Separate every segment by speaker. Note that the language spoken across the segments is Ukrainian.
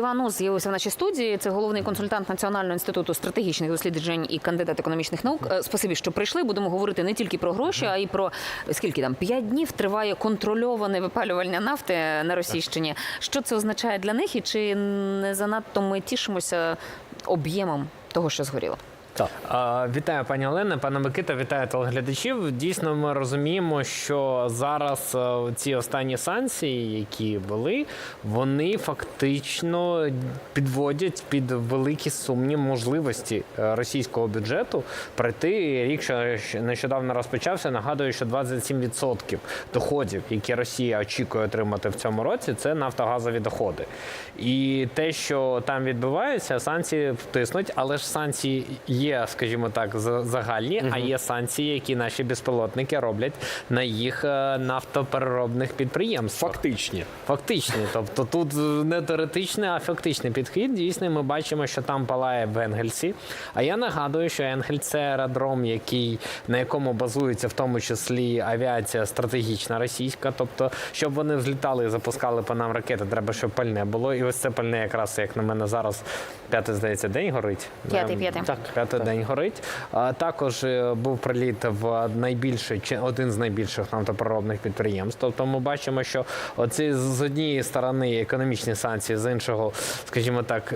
Speaker 1: Іванус з'явився в нашій студії. Це головний консультант Національного інституту стратегічних досліджень і кандидат економічних наук. Е, Спасибі, що прийшли. Будемо говорити не тільки про гроші, а й про скільки там п'ять днів триває контрольоване випалювання нафти на Російщині. Що це означає для них, і чи не занадто ми тішимося об'ємом того, що згоріло?
Speaker 2: Так. Вітаю, пані Олена, пане Микита, вітаю телеглядачів. Дійсно, ми розуміємо, що зараз е, ці останні санкції, які були, вони фактично підводять під великі сумні можливості е, російського бюджету пройти рік, що що нещодавно розпочався. Нагадую, що 27% доходів, які Росія очікує отримати в цьому році, це нафтогазові доходи. І те, що там відбувається, санкції втиснуть, але ж санкції є, скажімо так, за- загальні, а є санкції, які наші безпілотники роблять на їх е, нафтопереробних підприємствах.
Speaker 3: Фактичні.
Speaker 2: Фактичні, тобто тут не теоретичний, а фактичний підхід. Дійсно, ми бачимо, що там палає в Енгельсі. А я нагадую, що Енгель це аеродром, який на якому базується в тому числі авіація стратегічна російська. Тобто, щоб вони взлітали і запускали по нам ракети, треба, щоб пальне було. І ось це пальне, якраз як на мене зараз п'ятий здається день горить.
Speaker 1: П'ятий, п'ятий.
Speaker 2: Так, п'ятий день горить. Також е, був приліт в найбільший один з найбільших нафтопереробних підприємств. Тобто ми бачимо, що оці з однієї сторони економічні санкції, з іншого, скажімо так,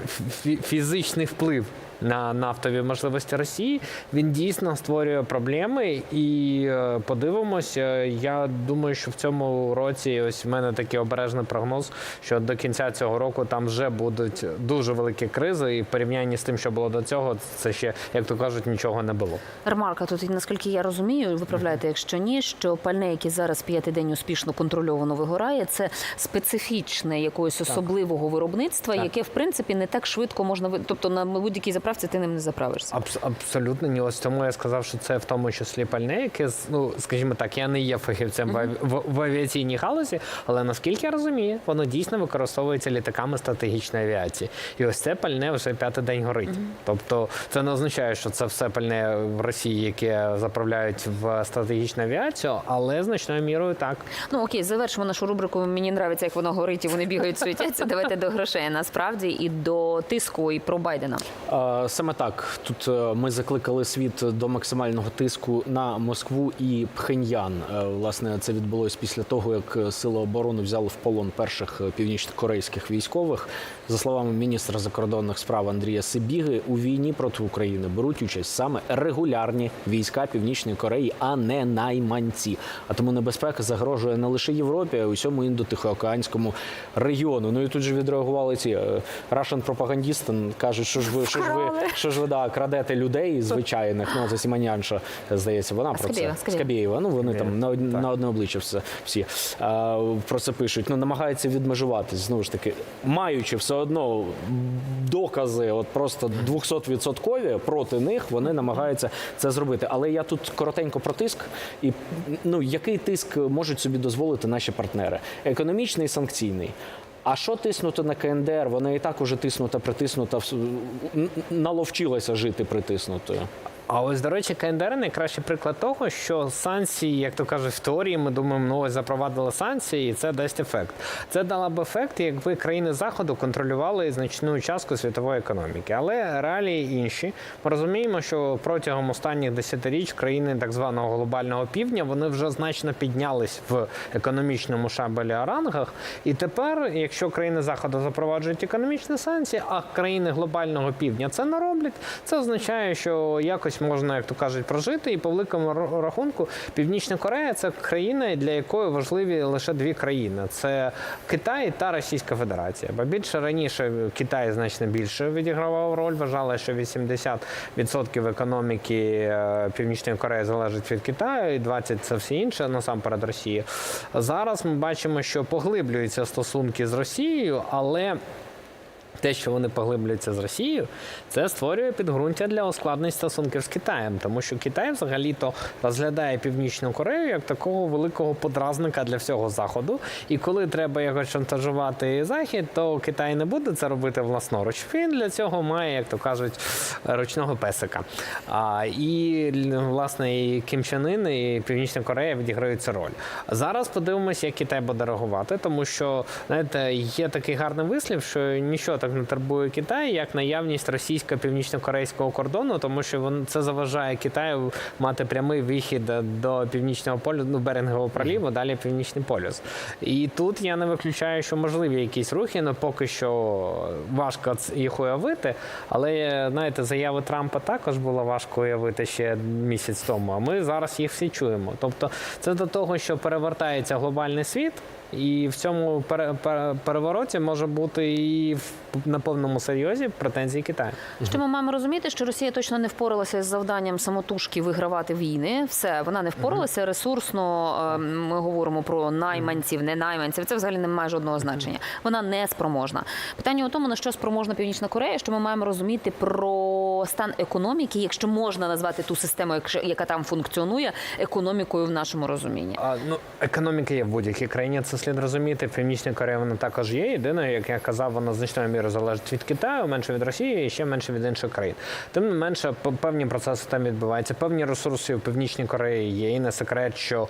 Speaker 2: фізичний вплив. На нафтові можливості Росії він дійсно створює проблеми, і е, подивимося. Я думаю, що в цьому році ось в мене такий обережний прогноз, що до кінця цього року там вже будуть дуже великі кризи, і в порівнянні з тим, що було до цього, це ще, як то кажуть, нічого не було.
Speaker 1: Ремарка тут, наскільки я розумію, виправляйте, якщо ні, що пальне, яке зараз п'ятий день успішно контрольовано вигорає, це специфічне якогось особливого виробництва,
Speaker 2: Так.
Speaker 1: яке в принципі не так швидко можна тобто на будь-якій заправці ти ним не заправишся.
Speaker 2: Абс- абсолютно ні. Ось тому я сказав, що це в тому числі пальне, яке ну скажімо так, я не є фахівцем в аві- в, в авіаційній галузі, але наскільки я розумію, воно дійсно використовується літаками стратегічної авіації. І ось це пальне вже п'ятий день горить. Тобто це не означає, що це все пальне в Росії, яке заправляють в стратегічну авіацію, але значною мірою так.
Speaker 1: Ну окей, завершимо нашу рубрику. Мені нравиться, як воно горить і вони бігають, світяться. Давайте до грошей насправді і до тиску і про Байдена.
Speaker 3: Саме так. Тут е, ми закликали світ до максимального тиску на Москву і Пхеньян. Е, Власне, це відбулось після того, як е, сили оборони взяли в полон перших північнокорейських військових. За словами міністра закордонних справ Андрія Сибіги, у війні проти України беруть участь саме регулярні війська Північної Кореї, а не найманці. А тому небезпека загрожує не лише Європі, а й усьому індотихоокеанському регіону. Ну і тут же відреагували ці е, Russian пропагандісти кажуть, що ж ви що ж ви що ж ви да крадете людей звичайних. Ну це Сіманянша, здається, вона про це
Speaker 1: Скабєєва.
Speaker 3: Ну вони там на, на одне обличчя все всі а, про це пишуть. Ну намагаються відмежуватись знову ж таки, маючи все одно докази, от просто 200% проти них, вони намагаються це зробити. Але я тут коротенько про тиск. І ну який тиск можуть собі дозволити наші партнери? Економічний санкційний. А що тиснути на КНДР? Вона і так уже тиснута, притиснута, наловчилася жити притиснутою.
Speaker 2: А ось, до речі, КНДР найкращий приклад того, що санкції, як то кажуть, в теорії, ми думаємо, ну ось запровадили санкції, і це дасть ефект. Це дало б ефект, якби країни заходу контролювали значну частку світової економіки. Але реалії інші. Ми розуміємо, що протягом останніх десятиріч країни так званого глобального півдня вони вже значно піднялись в економічному шабелі рангах. І тепер, якщо країни заходу запроваджують економічні санкції, а країни глобального півдня це не роблять, це означає, що якось можна, як то кажуть, прожити. І по великому рахунку, Північна Корея це країна, для якої важливі лише дві країни: це Китай та Російська Федерація. Бо більше раніше Китай значно більше відігравав роль. Вважали, що 80% економіки е, Північної Кореї залежить від Китаю, і 20% це все інше, насамперед Росія. Зараз ми бачимо, що поглиблюються стосунки з Росією, але те, що вони поглиблюються з Росією, це створює підґрунтя для ускладнень стосунків з Китаєм, тому що Китай взагалі-то розглядає Північну Корею як такого великого подразника для всього заходу. І коли треба якось шантажувати захід, то Китай не буде це робити власноруч. Він для цього має, як то кажуть, ручного песика. А, і власне і Кім Чен Ын, і Північна Корея відіграють цю роль. Зараз подивимося, як Китай буде реагувати, тому що знаєте, є такий гарний вислів, що нічого так не турбує Китай, як наявність російсько-північно-корейського кордону, тому що вон це заважає Китаю мати прямий вихід до північного полюсу, ну Берингового проліву, далі північний полюс. І тут я не виключаю, що можливі якісь рухи, але поки що важко їх уявити. Але знаєте, заяви Трампа також було важко уявити ще місяць тому. А ми зараз їх всі чуємо. Тобто, це до того, що перевертається глобальний світ. І в цьому пере- пере- перевороті може бути і в- на повному серйозі претензії Китаю.
Speaker 1: Що ми маємо розуміти, що Росія точно не впоралася з завданням самотужки вигравати війни. Все, вона не впоралася ресурсно. е, Ми говоримо про найманців, не найманців. Це взагалі не має жодного значення. Вона не спроможна. Питання у тому, на що спроможна Північна Корея, що ми маємо розуміти про стан економіки, якщо можна назвати ту систему, яка там функціонує, економікою в нашому розумінні.
Speaker 2: А, ну, економіка є в будь-якій країні, це слід розуміти. Північна Корея вона також є. Єдине, як я казав, вона значною мірою залежить від Китаю, менше від Росії і ще менше від інших країн. Тим не менше, певні процеси там відбуваються. Певні ресурси в Північній Кореї є. І не секрет, що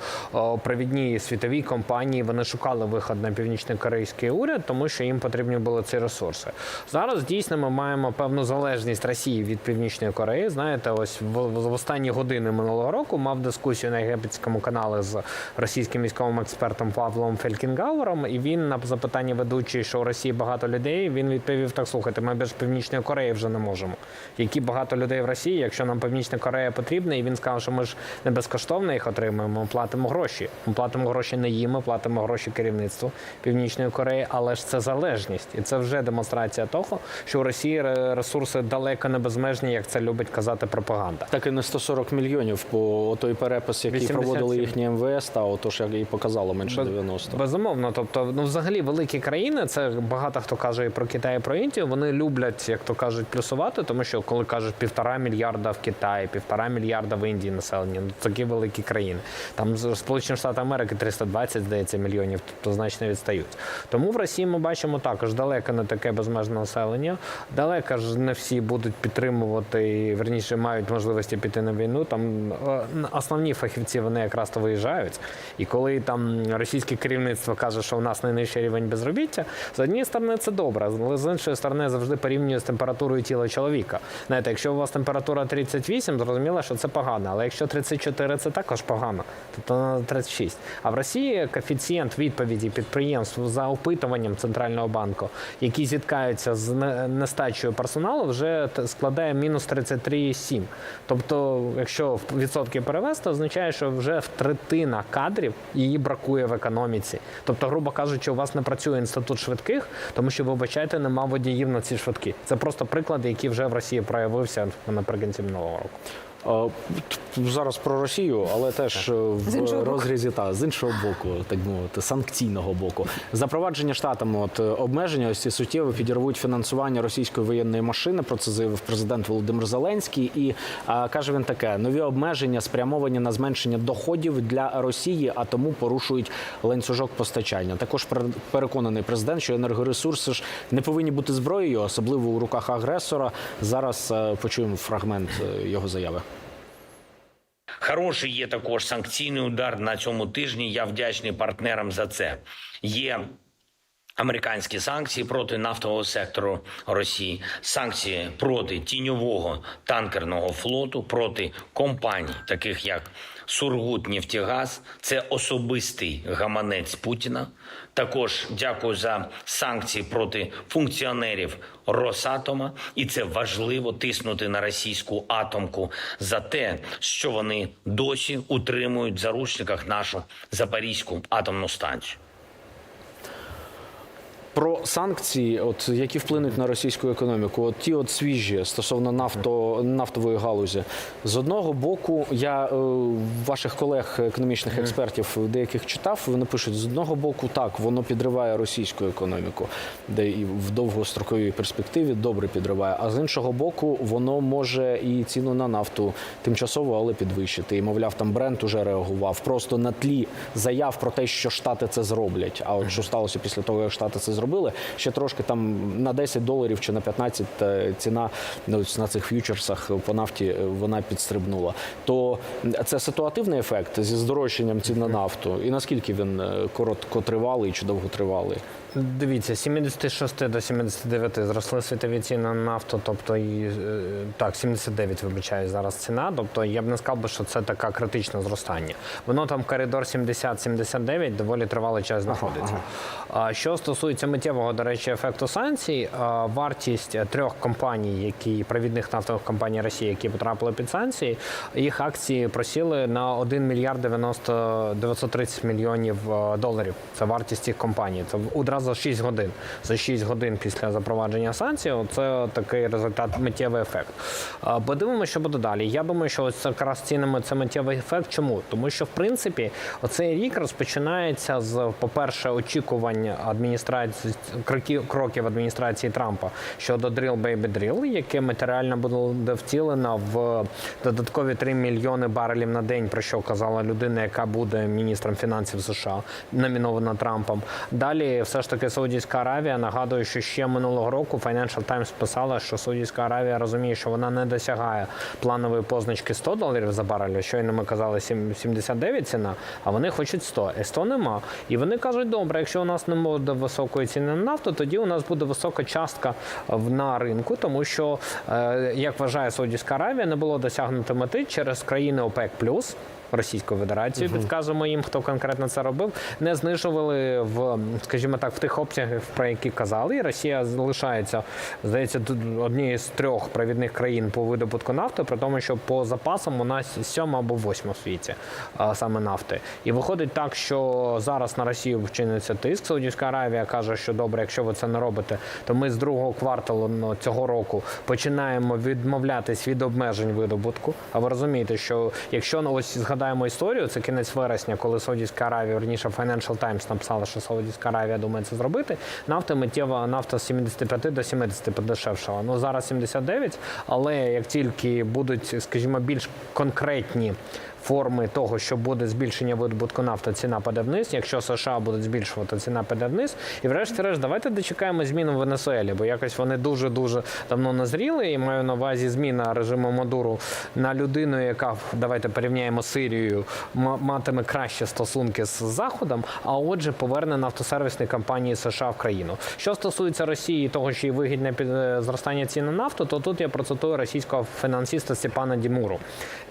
Speaker 2: провідні світові компанії вони шукали виход на північно-корейський уряд, тому що їм потрібні були ці ресурси. Зараз дійсно ми маємо певну залежність Росії від Північної Кореї. Знаєте, ось в, в останні години минулого року мав дискусію на єгипетському каналі з російським військовим експертом Павлом Фелькінгауером, і він на запитання ведучий, що у Росії багато людей, він відповів так: слухайте, ми без Північної Кореї вже не можемо. Які багато людей в Росії, якщо нам Північна Корея потрібна, і він сказав, що ми ж не безкоштовно їх отримуємо, ми платимо гроші. Ми платимо гроші не їм, ми платимо гроші керівництву Північної Кореї, але ж це залежність, і це вже демонстрація того, що у Росії ресурси далеко не безмежні, як це любить казати пропаганда.
Speaker 3: Так і не 140 мільйонів по той перепис, який
Speaker 2: 87.
Speaker 3: проводили їхні МВС, та отож, як і показало, менше
Speaker 2: Без-
Speaker 3: 90.
Speaker 2: Безумовно, тобто, ну взагалі великі країни, це багато хто каже і про Китай, і про Індію. Вони люблять, як то кажуть, плюсувати, тому що коли кажуть півтора мільярда в Китаї, півтора мільярда в Індії населення, ну такі великі країни. Там Сполучені Штати Америки 320, здається, мільйонів, тобто значно відстають. Тому в Росії ми бачимо також далеко не таке безмежне населення. Далеко ж не всі будуть підтримувати, і, верніше мають можливості піти на війну. Там е, основні фахівці вони якраз то виїжджають. І коли там російське керівництво каже, що у нас найнижчий рівень безробіття, з однієї сторони це добре, але з іншої сторони завжди порівнює з температурою тіла чоловіка. Знаєте, якщо у вас температура 38, зрозуміло, що це погано, але якщо 34, це також погано, тобто 36. А в Росії коефіцієнт відповіді підприємств за опитуванням центрального банку, які зіткаються з нестачею персоналу, вже складає мінус 33,7. Тобто, якщо відсотки перевести, означає, що вже в третина кадрів її бракує в економіці. Тобто, грубо кажучи, у вас не працює інститут швидких, тому що вибачайте, нема водіїв на ці швидкі. Це просто приклади, які вже в Росії проявився наприкінці минулого року.
Speaker 3: Зараз про Росію, але теж е, в розрізі та з іншого боку, так би мовити, санкційного боку. Запровадження штатами от е, обмеження ось ці суттєво підірвуть фінансування російської воєнної машини. Про це заявив президент Володимир Зеленський. І а, каже він таке: нові обмеження спрямовані на зменшення доходів для Росії, а тому порушують ланцюжок постачання. Також пер- переконаний президент, що енергоресурси ж не повинні бути зброєю, особливо у руках агресора. Зараз е, почуємо фрагмент його заяви.
Speaker 4: Хороший є також санкційний удар на цьому тижні. Я вдячний партнерам за це. Є американські санкції проти нафтового сектору Росії, санкції проти тіньового танкерного флоту, проти компаній, таких як Сургутнефтегаз. Це особистий гаманець Путіна. Також дякую за санкції проти функціонерів Росатома, і це важливо тиснути на російську атомку за те, що вони досі утримують в заручниках нашу Запорізьку атомну станцію.
Speaker 3: Про санкції, от які вплинуть на російську економіку, от ті от свіжі стосовно нафто, нафтової галузі. З одного боку, я е, ваших колег, економічних експертів, деяких читав. Вони пишуть з одного боку, так воно підриває російську економіку, де і в довгостроковій перспективі добре підриває. А з іншого боку, воно може і ціну на нафту тимчасово, але підвищити. І мовляв, там бренд уже реагував просто на тлі заяв про те, що штати це зроблять. А от що сталося після того, як штати це зробили, зробили. Ще трошки там на 10 доларів чи на 15 е, ціна ну, на цих ф'ючерсах по нафті е, вона підстрибнула. То це ситуативний ефект зі здорожчанням цін на нафту. І наскільки він е, короткотривалий чи довготривалий?
Speaker 2: Дивіться, з 76 до 79 зросли світові ціни на нафту, тобто і так, 79, вибачаю, зараз ціна. Тобто я б не сказав би, що це таке критичне зростання. Воно там коридор 70-79 доволі тривалий час знаходиться. А що стосується миттєвого, до речі, ефекту санкцій, вартість е, трьох компаній, які провідних нафтових компаній Росії, які потрапили під санкції, їх акції просіли на 1 мільярд 90 930 мільйонів е, доларів. Це вартість цих компаній. Це одразу за 6 годин. За 6 годин після запровадження санкцій. Це такий результат, миттєвий ефект. Подивимося, що буде далі. Я думаю, що ось якраз цінами це миттєвий ефект. Чому? Тому що в принципі оцей рік розпочинається з, по-перше, очікувань адміністрації кроків, адміністрації Трампа щодо Drill Baby Drill, яке матеріально буде втілено в додаткові 3 мільйони барелів на день, про що казала людина, яка буде міністром фінансів США, номінована Трампом. Далі, все ж таки, Саудівська Аравія. Нагадую, що ще минулого року Financial Times писала, що Саудівська Аравія розуміє, що вона не досягає планової позначки 100 доларів за барель. Щойно ми казали 7 79 ціна, а вони хочуть 100. І 100 нема. І вони кажуть, добре, якщо у нас не буде високої ціни на нафту, тоді у нас буде висока частка на ринку, тому що, е, як вважає Саудівська Аравія, не було досягнуто мети через країни ОПЕК+, Російську Федерацію, підказуємо їм, хто конкретно це робив, не знижували в, скажімо так, в тих обсягах, про які казали. І Росія залишається, здається, однією з трьох провідних країн по видобутку нафти, при тому, що по запасам у нас сьома або восьма в світі а, саме нафти. І виходить так, що зараз на Росію вчиниться тиск. Саудівська Аравія каже, що добре, якщо ви це не робите, то ми з другого кварталу цього року починаємо відмовлятись від обмежень видобутку. А ви розумієте, що якщо ну, ось згадаємо історію, це кінець вересня, коли Саудівська Аравія, верніше Financial Times написала, що Саудівська Аравія думає це зробити. Нафта миттєва нафта з 75 до 70 подешевшала. Ну зараз 79, але як тільки будуть, скажімо, більш конкретні форми того, що буде збільшення видобутку нафти, ціна паде вниз. Якщо США будуть збільшувати, ціна піде вниз. І врешті-решт, давайте дочекаємо зміну в Венесуелі, бо якось вони дуже дуже давно назріли. І маю на увазі зміна режиму Мадуру на людину, яка давайте порівняємо з Сирією, матиме кращі стосунки з Заходом, а отже, поверне нафтосервісні компанії США в країну. Що стосується Росії, того, що їй вигідне під е, зростання цін на нафту, то тут я процитую російського фінансиста Степана Дімуру.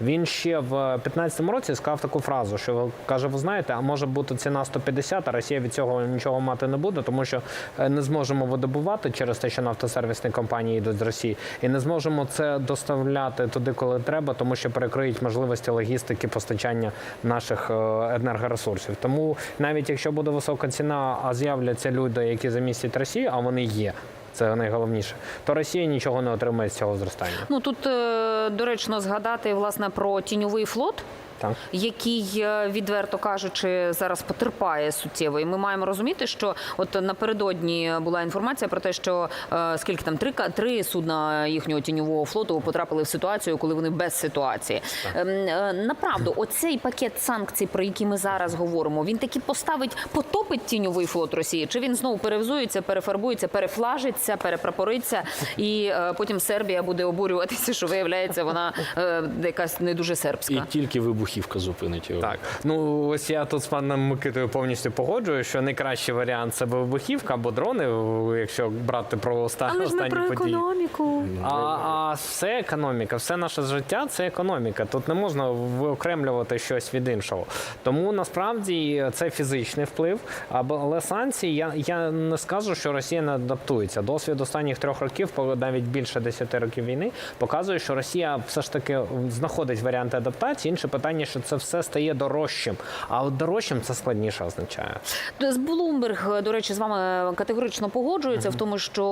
Speaker 2: Він ще в 2015 році сказав таку фразу, що каже: ви знаєте, а може бути ціна 150, а Росія від цього нічого мати не буде, тому що е, не зможемо видобувати через те, що нафтосервісні компанії йдуть з Росії, і не зможемо це доставляти туди, коли треба, тому що перекриють можливості логістики постачання наших е, енергоресурсів. Тому навіть якщо буде висока ціна, а з'являться люди, які замістять Росію, а вони є. Це найголовніше, то Росія нічого не отримає з цього зростання.
Speaker 1: Ну тут е, доречно згадати власне про тіньовий флот.
Speaker 2: Так.
Speaker 1: який е, відверто кажучи зараз потерпає суттєво. І ми маємо розуміти, що от напередодні була інформація про те, що е, скільки там три три судна їхнього тіньового флоту потрапили в ситуацію, коли вони без ситуації. Ем, е, Направду, оцей пакет санкцій, про які ми зараз говоримо, він таки поставить, потопить тіньовий флот Росії, чи він знову перевзується, перефарбується, перефлажиться, перепрапориться, і е, потім Сербія буде обурюватися, що виявляється, вона е, якась не дуже сербська.
Speaker 3: І тільки вибухівка зупинить його.
Speaker 2: Так, ну ось я тут з паном Микитою повністю погоджую, що найкращий варіант це вибухівка або дрони, якщо брати про оста-
Speaker 1: Але
Speaker 2: останні
Speaker 1: про
Speaker 2: події.
Speaker 1: економіку.
Speaker 2: А, а все економіка, все наше життя це економіка. Тут не можна виокремлювати щось від іншого. Тому насправді це фізичний вплив. Або але санкції я, я не скажу, що Росія не адаптується. Досвід останніх трьох років, по- навіть більше 10 років війни, показує, що Росія все ж таки знаходить варіанти адаптації. Інше питання, що це все стає дорожчим. А от дорожчим це складніше означає.
Speaker 1: З Блумберг, до речі, з вами категорично погоджується в тому, що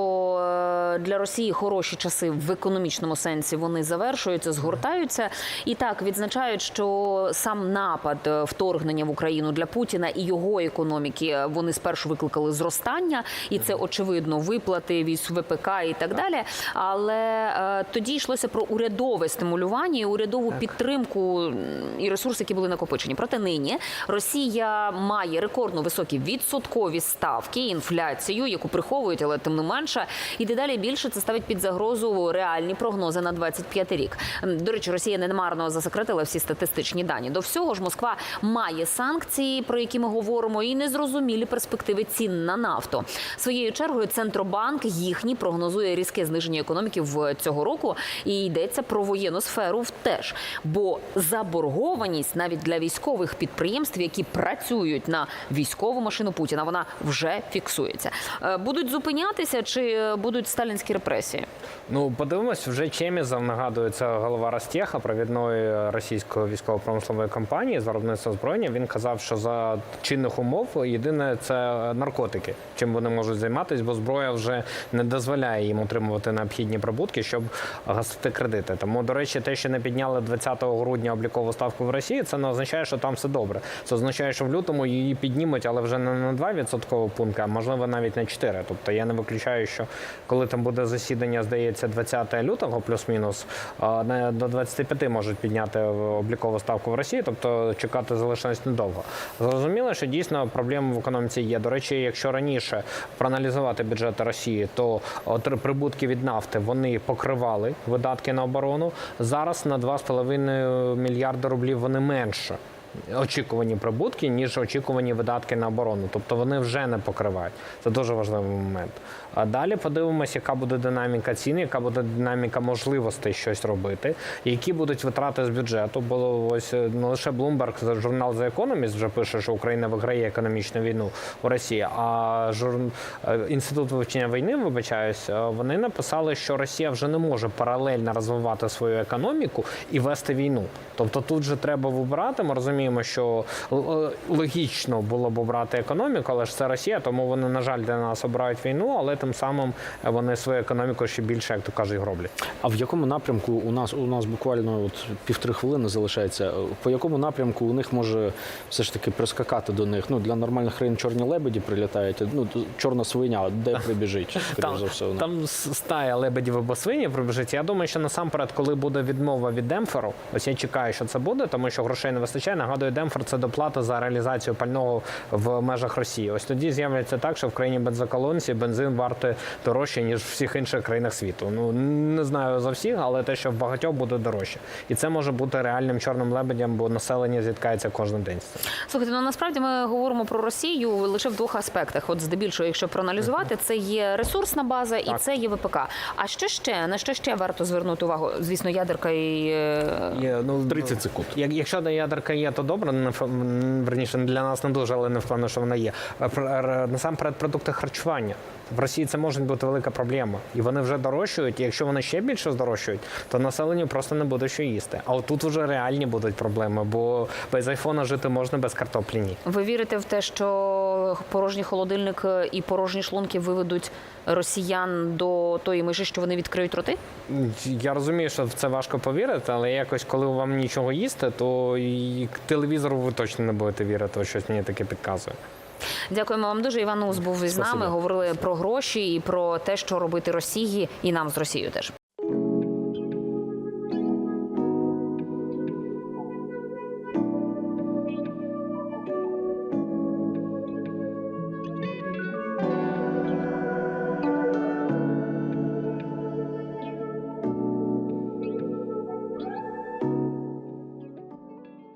Speaker 1: е, для Росії хороші часи в економічному сенсі вони завершуються, згортаються. І так відзначають, що сам напад е, вторгнення в Україну для Путіна і його економіки е, вони спершу викликали зростання, і це очевидно виплати військ ВПК і так далі. Але е, тоді йшлося про урядове стимулювання і урядову підтримку м, і ресурси, які були накопичені. Проте нині Росія має рекордно високі відсоткові ставки, інфляцію, яку приховують, але тим не менше, і дедалі більше це ставить під загрозу реальні прогнози на 25 рік. До речі, Росія ненамарно засекретила всі статистичні дані. До всього ж Москва має санкції, про які ми говоримо, і незрозумілі перспективи цін на нафту. Своєю чергою центробанк їхній прогнозує різке зниження економіки в цього року, і йдеться про воєнну сферу теж. Бо заборгованість навіть для військових підприємств, які працюють на військову машину Путіна, вона вже фіксується. Е, Будуть зупинятися чи е, будуть сталінські репресії?
Speaker 2: Ну, подивимось, вже Чемізов нагадує це голова Ростеха, провідної російської військово-промислової компанії з виробництва озброєння. Він казав, що за чинних умов єдине це наркотики, чим вони можуть займатися, бо зброя вже не дозволяє їм отримувати необхідні прибутки, щоб гасити кредити. Тому, до речі, те, що не підняли 20 грудня облікову ставку в Росії, це не означає, що там все добре. Це означає, що в лютому її піднімуть, але вже не на 2 відсоткові пункти, а можливо навіть на 4. Тобто я не виключаю, що коли там буде засідання, здається, 20 лютого, плюс-мінус, до 25 можуть підняти облікову ставку в Росії, тобто чекати залишилось недовго. Зрозуміло, що дійсно проблеми в економіці є. До речі, якщо раніше проаналізувати бюджети Росії, то прибутки від нафти вони покривали видатки на оборону. Зараз на 2,5 мільярда рублів вони менше. Очікувані прибутки, ніж очікувані видатки на оборону. Тобто вони вже не покривають. Це дуже важливий момент. А далі подивимося, яка буде динаміка цін, яка буде динаміка можливостей щось робити, які будуть витрати з бюджету. Бо ось е, не лише Bloomberg, журнал The Economist вже пише, що Україна виграє економічну війну у Росії. А жур... е, інститут вивчення війни, вибачаюсь, е, вони написали, що Росія вже не може паралельно розвивати свою економіку і вести війну. Тобто тут же треба вибирати. Ми розуміємо, що логічно було б обрати економіку, але ж це Росія, тому вони, на жаль, для нас обирають війну, але тим самим вони свою економіку ще більше, як то кажуть, роблять.
Speaker 3: А в якому напрямку у нас у нас буквально от півтори хвилини залишається? По якому напрямку у них може все ж таки прискакати до них? Ну для нормальних країн чорні лебеді прилітають. Ну чорна свиня, де прибіжить?
Speaker 2: Там,
Speaker 3: за все, вона.
Speaker 2: там стая лебедів або свині прибіжить. Я думаю, що насамперед, коли буде відмова від Демферу, ось я чекаю, що це буде, тому що грошей не вистачає. Нагадую, Демфер це доплата за реалізацію пального в межах Росії. Ось тоді з'являється так, що в країні бензоколонці бензин вартує дорожче ніж в всіх інших країнах світу. Ну не знаю за всіх, але те, що в багатьох буде дорожче, і це може бути реальним чорним лебедем, бо населення зіткається кожен день.
Speaker 1: Слухайте, ну насправді ми говоримо про Росію лише в двох аспектах. От здебільшого, якщо проаналізувати, це є ресурсна база і
Speaker 2: Так.
Speaker 1: це є ВПК. А що ще на що ще варто звернути увагу? Звісно, ядерка і е,
Speaker 2: Є, ну,
Speaker 3: 30 секунд.
Speaker 2: Як, якщо до ядерка є, то добре. Не верніше для нас не дуже, але не впевнено, що вона є. Е, р- Насамперед, продукти харчування. В Росії це може бути велика проблема, і вони вже дорожчають. І якщо вони ще більше здорожчають, то населенню просто не буде що їсти. А от тут вже реальні будуть проблеми, бо без айфона жити можна без картоплі ні.
Speaker 1: ви вірите в те, що порожній холодильник і порожні шлунки виведуть росіян до тої межі, що вони відкриють роти?
Speaker 2: Я розумію, що в це важко повірити, але якось, коли вам нічого їсти, то і телевізору ви точно не будете вірити. Ось Щось мені таке підказує.
Speaker 1: Дякуємо вам дуже. Іван Ус був із нами. Говорили про гроші і про те, що робити Росії, і нам з Росією теж.